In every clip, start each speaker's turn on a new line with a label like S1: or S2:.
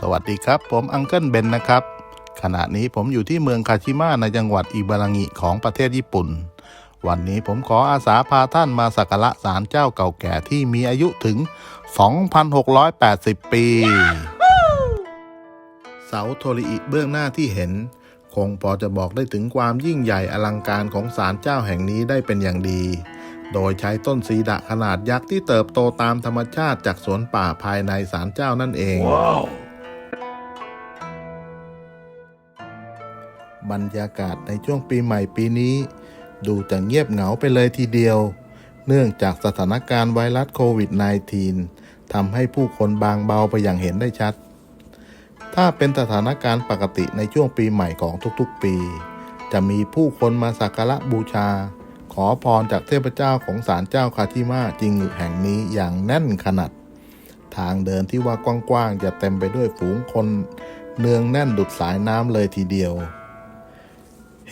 S1: สวัสดีครับ ผมอังเคิลเบนนะครับ ขณะนี้ผมอยู่ที่เมืองคาชิมะในจังหวัดอิบารางิของประเทศญี่ปุ่น วันนี้ผมขออาสาพาท่านมาสักการะศาลเจ้าเก่าแก่ที่มีอายุถึง 2,680 ปี เสาโทริอิเบื้องหน้าที่เห็น คงพอจะบอกได้ถึงความยิ่งใหญ่อลังการของศาลเจ้าแห่งนี้ได้เป็นอย่างดีโดยใช้ต้นซีดะขนาดยักษ์ที่เติบโตตามธรรมชาติจากสวนป่าภายในศาลเจ้านั่นเอง บรรยากาศในช่วงปีใหม่ปีนี้ ดูจะเงียบเหงาไปเลยทีเดียว เนื่องจากสถานการณ์ไวรัสโควิด -19 ทำให้ผู้คนบางเบาไปอย่างเห็นได้ชัด ถ้าเป็นสถานการณ์ปกติในช่วงปีใหม่ของทุกๆปี จะมีผู้คนมาสักการะบูชา ขอพรจากเทพเจ้าของศาลเจ้าคาทิมาจิงึแห่งนี้อย่างแน่นขนาดทางเดินที่ว่ากว้างๆจะเต็มไปด้วยฝูงคน เนืองแน่นดุดสายน้ำเลยทีเดียว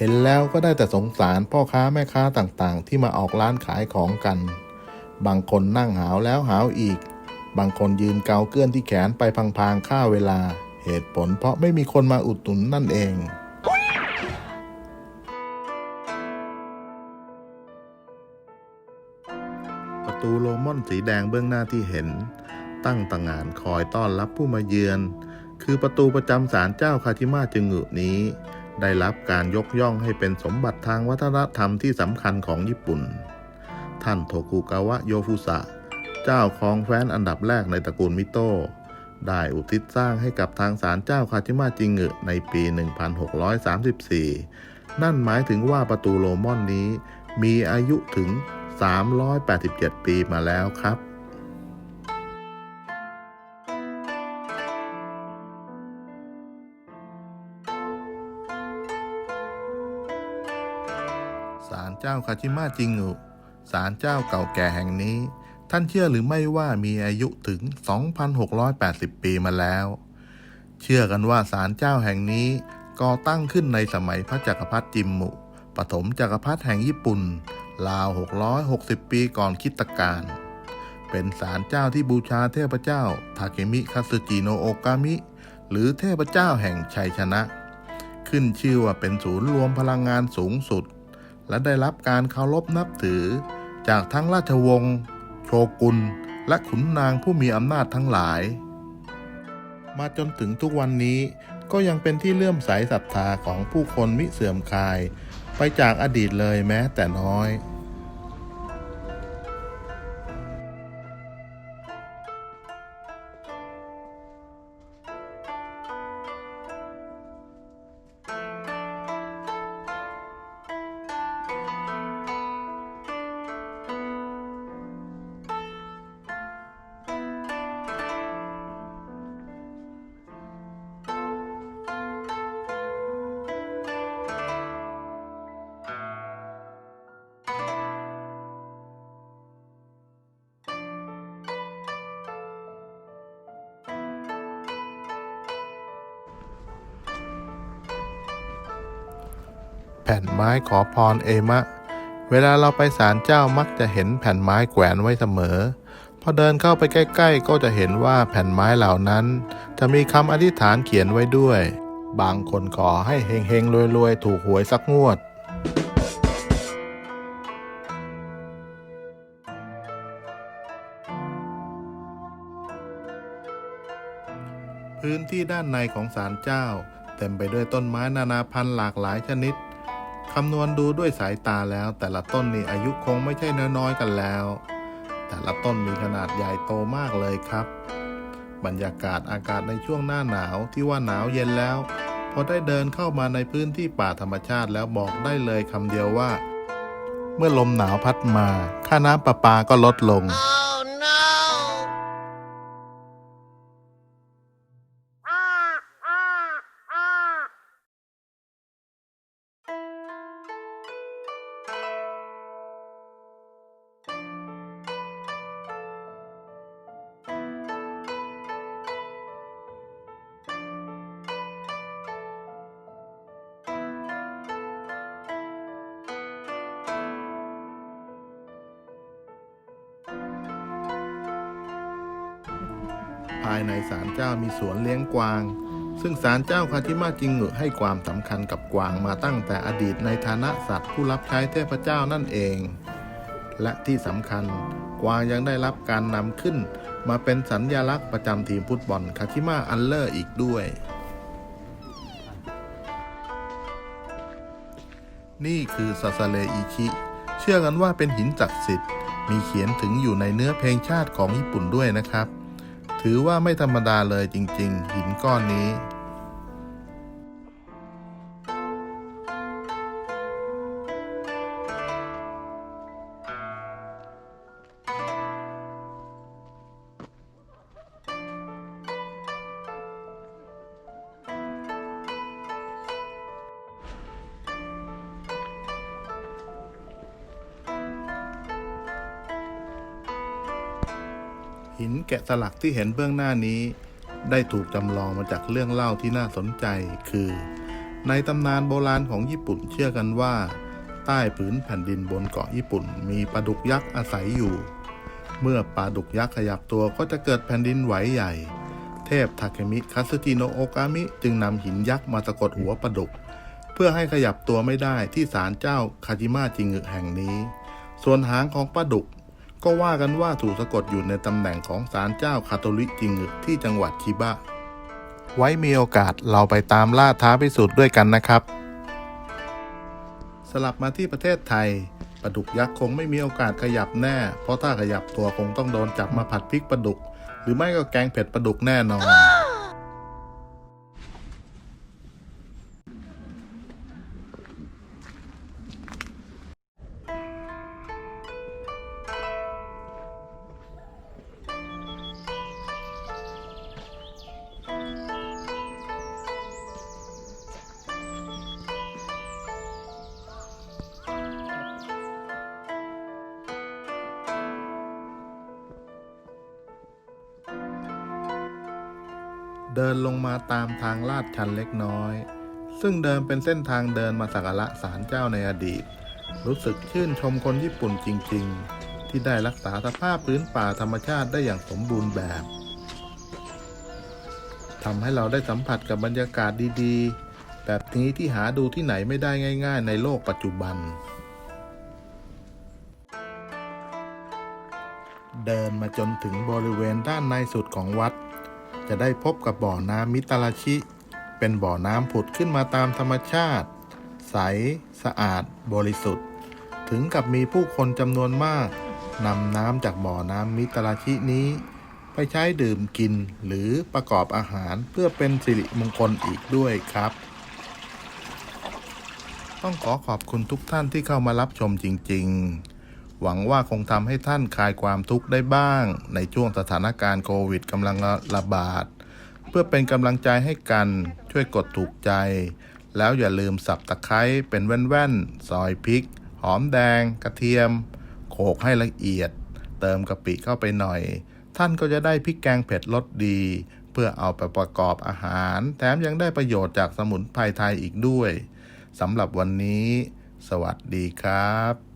S1: เห็นแล้วก็ได้แต่สงสารพ่อค้าแม่ค้าต่างๆ ที่มาออกร้านขายของกัน บางคนนั่งหาวแล้วหาวอีก บางคนยืนเกาเกื้อนที่แขนไปพางๆค่าเวลา เหตุผลเพราะไม่มีคนมาอุดหนุนนั่นเองประตูโลมอนสีแดงเบื้องหน้าที่เห็น ตั้งต่างานคอยต้อนรับผู้มาเยือน คือประตูประจำศาลเจ้าคาทิมาจึงึนี้ ได้รับการยกย่องให้เป็นสมบัติทางวัฒนธรรมที่สำคัญของญี่ปุ่น ท่านโทกุกาวะโยฟุสะ เจ้าของแคว้นอันดับแรกในตระกูลมิโตะได้อุทิศสร้างให้กับทางศาลเจ้าคาชิมาจิงึในปี 1634 นั่นหมายถึงว่าประตูโรมอนนี้มีอายุถึง 387 ปีมาแล้วครับ จ้าคาชิมะจิงุศาลเจ้าเก่าแก่แห่งนี้ ท่านเชื่อหรือไม่ว่ามีอายุถึง 2,680 ปีมาแล้ว เชื่อกันว่าศาลเจ้าแห่งนี้ก่อตั้งขึ้นในสมัยพระจักรพรรดิจิมมุ ปฐมจักรพรรดิแห่งญี่ปุ่น ราว 660 ปีก่อนคริสตกาลเป็นศาลเจ้าที่บูชาเทพเจ้าทาเคมิคาสึจิโนโอกามิ หรือเทพเจ้าแห่งชัยชนะ ขึ้นชื่อว่าเป็นศูนย์รวมพลังงานสูงสุด และได้รับการเคารพนับถือ จากทั้งราชวงศ์โชกุน และขุนนางผู้มีอำนาจทั้งหลาย มาจนถึงทุกวันนี้ก็ยังเป็นที่เลื่อมใสศรัทธาของผู้คนมิเสื่อมคลาย ไปจากอดีตเลยแม้แต่น้อย แผ่นไม้ขอพรเอมะ เวลาเราไปศาลเจ้ามักจะเห็นแผ่นไม้แขวนไว้เสมอ พอเดินเข้าไปใกล้ๆ ก็จะเห็นว่าแผ่นไม้เหล่านั้น จะมีคำอธิษฐานเขียนไว้ด้วย บางคนขอให้เฮงๆรวยๆ ถูกหวยสักงวดพื้นที่ด้านในของศาลเจ้า เต็มไปด้วยต้นไม้นานาพันธุ์หลากหลายชนิด คำนวณดูด้วยสายตาแล้ว แต่ละต้นนี่อายุคงไม่ใช่น้อยๆกันแล้ว แต่ละต้นมีขนาดใหญ่โตมากเลยครับ บรรยากาศอากาศในช่วงหน้าหนาวที่ว่าหนาวเย็นแล้ว พอได้เดินเข้ามาในพื้นที่ป่าธรรมชาติแล้วบอกได้เลยคำเดียวว่า เมื่อลมหนาวพัดมา ค่าน้ำประปาก็ลดลง
S2: Oh า
S1: ยในศาลเจ้ามีสวนเลี้ยงกวาง ซึ่งศาลเจ้าคาทิมาจิงเหงึให้ความสำคัญกับกวางมาตั้งแต่อดีตในฐานะสัตว์ผู้รับใช้เทพเจ้านั่นเอง และที่สำคัญ กวางยังได้รับการนำขึ้น มาเป็นสัญญลักษณ์ประจำทีมฟุตบอลคาทิมาอัลเลอร์อีกด้วย นี่คือซาซาเลอิชิเชื่อกันว่าเป็นหินศักดิ์สิทธิ์มีเขียนถึงอยู่ในเนื้อเพลงชาติของญี่ปุ่นด้วยนะครับ ถือว่าไม่ธรรมดาเลยจริง ๆ หินก้อนนี้ หินแกะสลักที่เห็นเบื้องหน้านี้ ได้ถูกจำลองมาจากเรื่องเล่าที่น่าสนใจคือ ในตำนานโบราณของญี่ปุ่นเชื่อกันว่า ใต้ผืนแผ่นดินบนเกาะญี่ปุ่น มีปลาดุกยักษ์อาศัยอยู่ เมื่อปลาดุกยักษ์ขยับตัวก็จะเกิดแผ่นดินไหวใหญ่ เทพทาเคมิคาสจิโนโอกามิจึงนำหินยักษ์มาสะกดหัวปลาดุก เพื่อให้ขยับตัวไม่ได้ที่ศาลเจ้าคาจิมาจิงึแห่งนี้ ส่วนหางของปลาดุก ก็ว่ากันว่าถูกสะกดอยู่ในตำแหน่งของศาลเจ้าคาทอลิกจิงึที่จังหวัดชิบะ ไว้มีโอกาสเราไปตามล่าท้าพิสูจน์ด้วยกันนะครับ สลับมาที่ประเทศไทยปลาดุกยักษ์คงไม่มีโอกาสขยับแน่ เพราะถ้าขยับตัวคงต้องโดนจับมาผัดพริกปลาดุก หรือไม่ก็แกงเผ็ดปลาดุกแน่นอน เดินลงมาตามทางลาดชันเล็กน้อย ซึ่งเดิมเป็นเส้นทางเดินมาสักการะศาลเจ้าในอดีต รู้สึกชื่นชมคนญี่ปุ่นจริง ๆ ที่ได้รักษาสภาพพื้นป่าธรรมชาติได้อย่างสมบูรณ์แบบทำให้เราได้สัมผัสกับบรรยากาศดีๆ แบบนี้ที่หาดูที่ไหนไม่ได้ง่าย ๆ ในโลกปัจจุบัน เดินมาจนถึงบริเวณด้านในสุดของวัด จะได้พบกับบ่อน้ำมิตาราชิ เป็นบ่อน้ำผุดขึ้นมาตามธรรมชาติ ใส สะอาด บริสุทธิ์ ถึงกับมีผู้คนจำนวนมากนำน้ำจากบ่อน้ำมิตาราชินี้ ไปใช้ดื่มกินหรือประกอบอาหารเพื่อเป็นสิริมงคลอีกด้วยครับ ต้องขอขอบคุณทุกท่านที่เข้ามารับชมจริง ๆ หวังว่าคงทำให้ท่านคลายความทุกข์ได้บ้าง ในช่วงสถานการณ์โควิดกำลังระบาด เพื่อเป็นกำลังใจให้กันช่วยกดถูกใจ แล้วอย่าลืมสับตะไคร้เป็นแว่นๆ ซอยพริก หอมแดง กระเทียม โขกให้ละเอียด เติมกะปิเข้าไปหน่อย ท่านก็จะได้พริกแกงเผ็ดรสดี เพื่อเอาไปประกอบอาหาร แถมยังได้ประโยชน์จากสมุนไพรไทยอีกด้วยสำหรับวันนี้ สวัสดีครับ